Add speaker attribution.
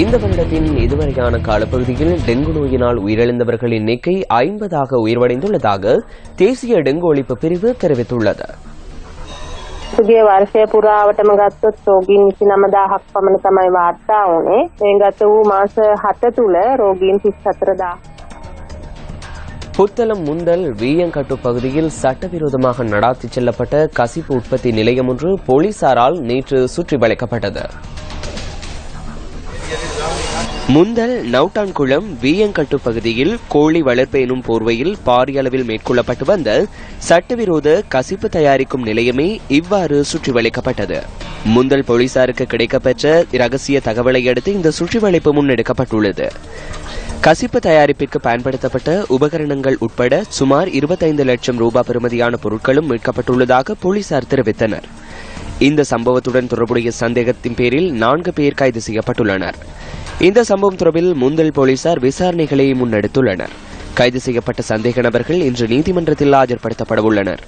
Speaker 1: இந்த வருடத்தின் இதுவரையான காலப்பகுதியில் டெங்கு நோயினால் உயிரிழந்தவர்களின் எண்ணிக்கை ஐம்பதாக உயர்வடைந்துள்ளதாக தேசிய டெங்கு ஒழிப்பு பிரிவு தெரிவித்துள்ளது
Speaker 2: සුගේ වර්ෂය පුරාවටම ගත්තොත් රෝගීන් විසි නමදාහක් පමණ තමයි වාර්තා වනේ මේ ගත වූ මාස හත තුළ රෝගීන් තිස් සතරදා.
Speaker 1: புத்தளம் முந்தல் வீயங்கட்டு பகுதியில் சட்டவிரோதமாக நடாத்திச் செல்லப்பட்ட கசிப்பு உற்பத்தி நிலையம் ஒன்று போலீசாரால் நேற்று சுற்றி வளைக்கப்பட்டது முந்தல் நவுட்டான்குளம் வீயங்கட்டு பகுதியில் கோழி வளர்ப்பு எனும் போர்வையில் பாரிய அளவில் மேற்கொள்ளப்பட்டு வந்த சட்டவிரோத கசிப்பு தயாரிக்கும் நிலையமே இவ்வாறு சுற்றி வளைக்கப்பட்டது முந்தல் போலீசாருக்கு கிடைக்கப்பெற்ற ரகசிய தகவலை அடுத்து இந்த சுற்றி வளைப்பு முன்னெடுக்கப்பட்டுள்ளது. கசிப்பு தயாரிப்பிற்கு பயன்படுத்தப்பட்ட உபகரணங்கள் உட்பட சுமார் இருபத்தைந்து லட்சம் ரூபாய் பெறுமதியான பொருட்களும் மீட்கப்பட்டுள்ளதாக போலீசார் தெரிவித்தனர். இந்த சம்பவத்துடன் தொடர்புடைய சந்தேகத்தின் பேரில் நான்கு பேர் கைது செய்யப்பட்டுள்ளனர். இந்த சம்பவம் தொடர்பில் முந்தல் போலீசார் விசாரணைகளை முன்னெடுத்துள்ளனர். கைது செய்யப்பட்ட சந்தேக நபர்கள் இன்று நீதிமன்றத்தில் ஆஜர்படுத்தப்பட உள்ளனர்.